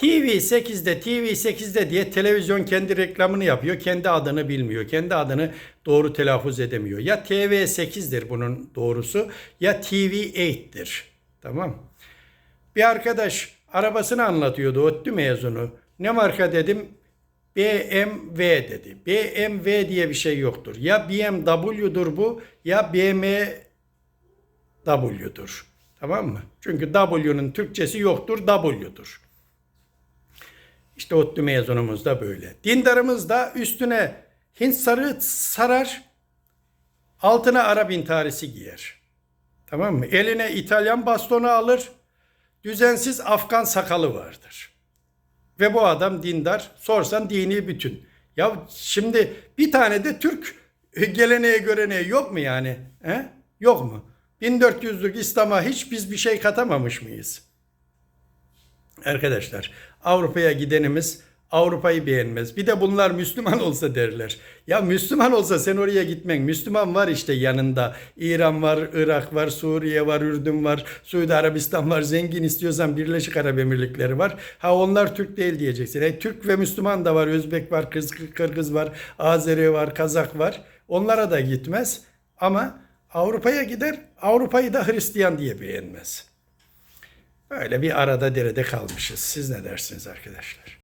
TV8'de TV8'de diye televizyon kendi reklamını yapıyor. Kendi adını bilmiyor. Kendi adını doğru telaffuz edemiyor. Ya TV8'dir bunun doğrusu ya TV8'dir. Tamam. Bir arkadaş arabasını anlatıyordu. ODTÜ mezunu. Ne marka dedim? BMW dedi. BMW diye bir şey yoktur. Ya BMW'dur bu ya BMW'dur. Tamam mı? Çünkü W'nun Türkçesi yoktur, W'dur. İşte ODTÜ mezunumuz da böyle. Dindarımız da üstüne Hint sarı sarar, altına Arap intarisi giyer. Tamam mı? Eline İtalyan bastonu alır, düzensiz Afgan sakalı vardır. Ve bu adam dindar, sorsan dini bütün. Ya şimdi bir tane de Türk geleneğe göreneği yok mu yani? He? Yok mu? 1400'lük İslam'a hiç biz bir şey katamamış mıyız? Arkadaşlar Avrupa'ya gidenimiz Avrupa'yı beğenmez. Bir de bunlar Müslüman olsa derler. Ya Müslüman olsa sen oraya gitmen. Müslüman var işte yanında. İran var, Irak var, Suriye var, Ürdün var, Suudi Arabistan var. Zengin istiyorsan Birleşik Arap Emirlikleri var. Ha onlar Türk değil diyeceksin. E, Türk ve Müslüman da var. Özbek var, Kız, Kırgız var, Azeri var, Kazak var. Onlara da gitmez. Ama Avrupa'ya gider. Avrupa'yı da Hristiyan diye beğenmez. Böyle bir arada derede kalmışız. Siz ne dersiniz arkadaşlar?